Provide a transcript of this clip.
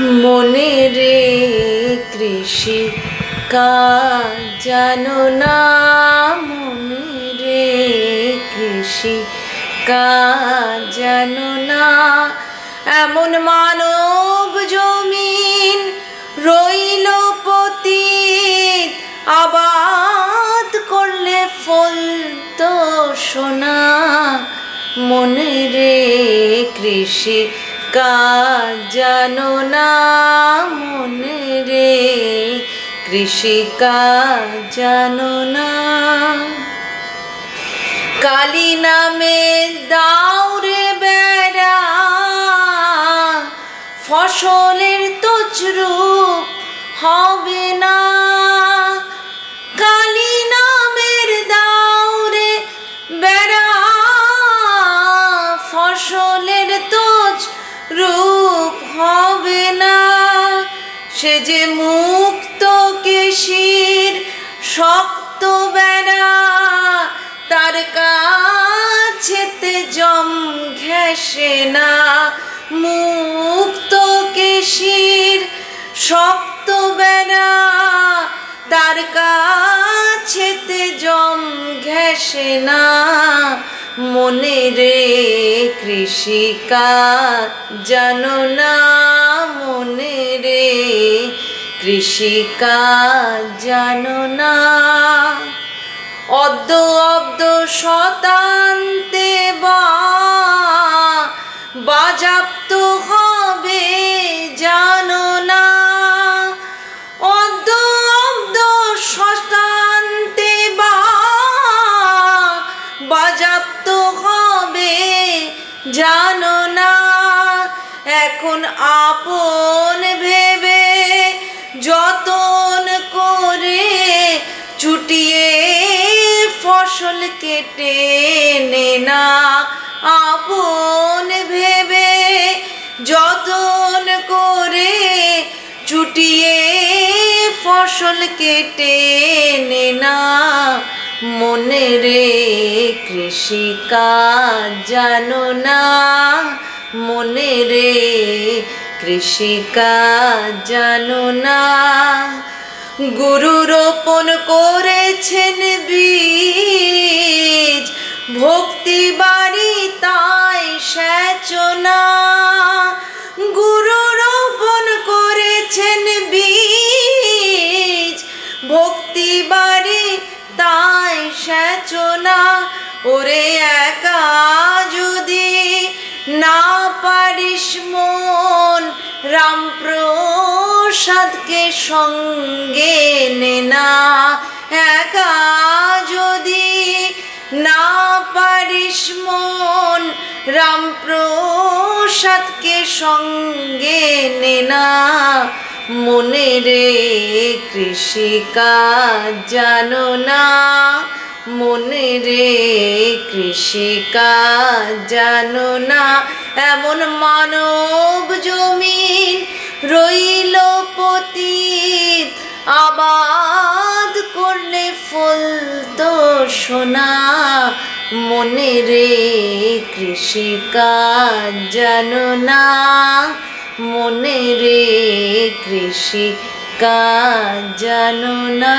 মনে রে কৃষি কাজ না মনে রে কৃষি কাজ না এমন মানব জমিন রইল পতীত, আবাদ করলে ফল তো সোনা। মনে রে কৃষি কাজ জানো না মনে রে কৃষি কাজ জানো না কালী নামে দাউরে বেড়া ফসলের তছরূপ হবে না কালী নামের দাউরে বেড়া ফসলের তোজ রূপ হবে না। সে যে মুক্ত কেশির শক্ত বেড়া, তার কাছেতে জম ঘেসে না। মুক্ত কেশির শক্ত বেড়া, তার কাছেতে জম ঘেসে না। মনে রে কৃষিকা, জানো না মনে রে কৃষিকা, জানো না। অদ্য অব্দ শতান্তে বা, বাজাপ্ত এখন আপন ভেবে যতন করে চুটিয়ে ফসল কেটে নে না। আপন ভেবে যতন করে চুটিয়ে ফসল কেটে নে না। মনে রে কৃষিকাজ জানো না। মনে রে কৃষিকাজ জানো না। গুরু রোপণ করেছেন বীজ, ভক্তি বাড়ি তাই সেচনা। গুরু রোপণ করেছেন বীজ, ভক্তি বাড়ি তাই সেচনা। ওরে পারিস মন, রামপ্রসাদকে সঙ্গে নে না। একা যদি না পারিস মন, রামপ্রসাদকে সঙ্গে নে না। মনে রে কৃষিকাজ জানো না। মনে রে কৃষিকাজ জানো না, এমন মানব জমিন রইল পতীত। আবাদ করলে ফুল তো সোনা মনে রে কৃষিকাজ জানো না মনে রে কৃষি কাজ জানো না।